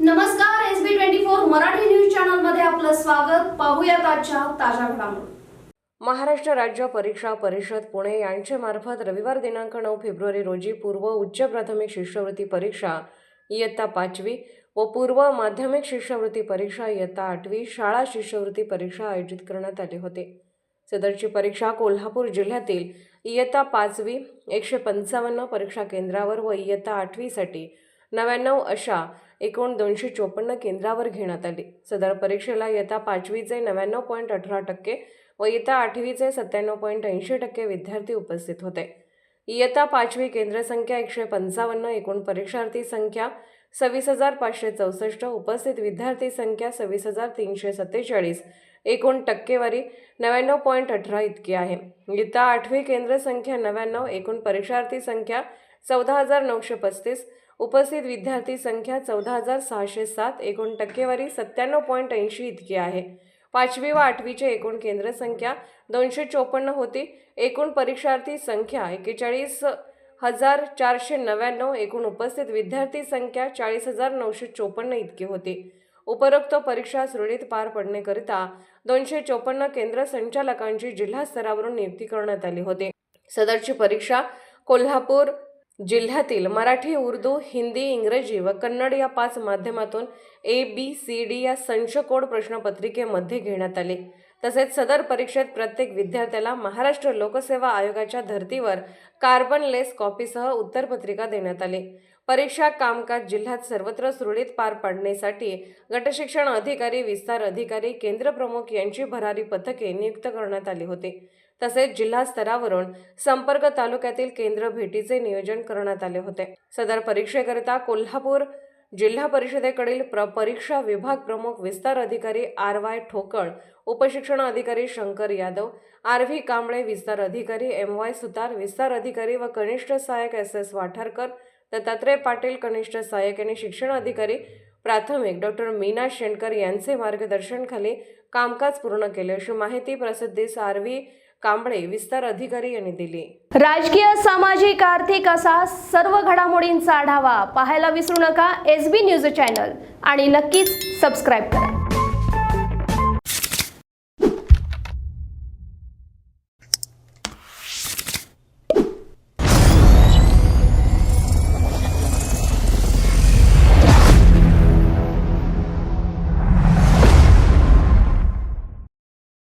नमस्कार S B twenty four Marathi news चॅनलमध्ये आपलं स्वागत. पाहूयात आजच्या ताज्या घडामोडी. महाराष्ट्र राज्य परीक्षा परिषद पुणे यांच्या मार्फत रविवार दिनांक नऊ फेब्रुवारी रोजी पूर्व उच्च प्राथमिक शिष्यवृत्ती परीक्षा इयत्ता पाचवी व पूर्व माध्यमिक शिष्यवृत्ती परीक्षा इयत्ता आठवी शाळा शिष्यवृत्ती परीक्षा आयोजित करण्यात आली होती. सदरची परीक्षा कोल्हापूर जिल्ह्यातील इयत्ता पाचवी एकशे पंचावन्न परीक्षा केंद्रावर व इयत्ता आठवीसाठी नव्याण्णव अशा एकूण दोनशे चोपन्न केंद्रावर घेण्यात आली. सदर परीक्षेला इयत्ता पाचवीचे नव्याण्णव पॉईंट अठरा टक्के व इयत्ता आठवीचे सत्त्याण्णव पॉईंट ऐंशी टक्के विद्यार्थी उपस्थित होते. इयत्ता पाचवी केंद्र संख्या एकशे पंचावन्न एकूण परीक्षार्थी संख्या सव्वीस हजार पाचशे चौसष्ट उपस्थित विद्यार्थी संख्या सव्वीस हजार तीनशे सत्तेचाळीस एकूण टक्केवारी नव्याण्णव पॉईंट अठरा इतकी आहे. इयत्ता आठवी केंद्र संख्या नव्याण्णव एकूण परीक्षार्थी संख्या चौदा हजार नऊशे पस्तीस उपस्थित विद्यार्थी संख्या चौदा हजार सहाशे सात एकूण टक्केवारी सत्त्याण्णव पॉईंट ऐंशी इतकी आहे. पाचवी व आठवीचे एकूण केंद्र संख्या दोनशे चोपन्न होती. एकूण परीक्षार्थी संख्या एकेचाळीस हजार चारशे नव्याण्णव एकूण उपस्थित विद्यार्थी संख्या चाळीस हजार नऊशे चोपन्न इतकी होती. उपरोक्त परीक्षा सुरळीत पार पडण्याकरिता दोनशे चोपन्न केंद्र संचालकांची जिल्हा स्तरावरून नियुक्ती करण्यात आली होती. सदरची परीक्षा कोल्हापूर जिल्ह्यातील मराठी उर्दू हिंदी इंग्रजी व कन्नड या पाच माध्यमातून ए बी सी डी या संशकोड प्रश्नपत्रिकेमध्ये घेण्यात आले. तसेच सदर परीक्षेत प्रत्येक विद्यार्थ्याला महाराष्ट्र लोकसेवा आयोगाच्या धर्तीवर कार्बन लेस कॉपीसह उत्तरपत्रिका देण्यात आली. परीक्षा कामकाज जिल्ह्यात सर्वत्र सुरळीत पार पाडण्यासाठी गटशिक्षण अधिकारी विस्तार अधिकारी केंद्रप्रमुख यांची भरारी पथके नियुक्त करण्यात आली होती. तसेच जिल्हा स्तरावरून संपर्क तालुक्यातील केंद्र भेटीचे नियोजन करण्यात आले होते. सदर परीक्षेकरिता कोल्हापूर जिल्हा परिषदेकडील प्र परीक्षा विभाग प्रमुख विस्तार अधिकारी आर वाय ठोकळ उपशिक्षण अधिकारी शंकर यादव आर व्ही कांबळे विस्तार अधिकारी एम वाय सुतार विस्तार अधिकारी व कनिष्ठ सहाय्यक एस एस वाठारकर दत्तात्रय पाटील कनिष्ठ सहाय्यक आणि शिक्षण अधिकारी प्राथमिक डॉक्टर मीना शेणकर यांचे मार्गदर्शनखाली कामकाज पूर्ण केले. अशी माहिती प्रसिद्धीस आर व्ही कांबळे विस्तार अधिकारी यांनी दिली. राजकीय सामाजिक आर्थिक असा सर्व घडामोडींचा आढावा पाहायला विसरू नका. एस बी न्यूज चॅनल आणि नक्कीच सबस्क्राईब करा.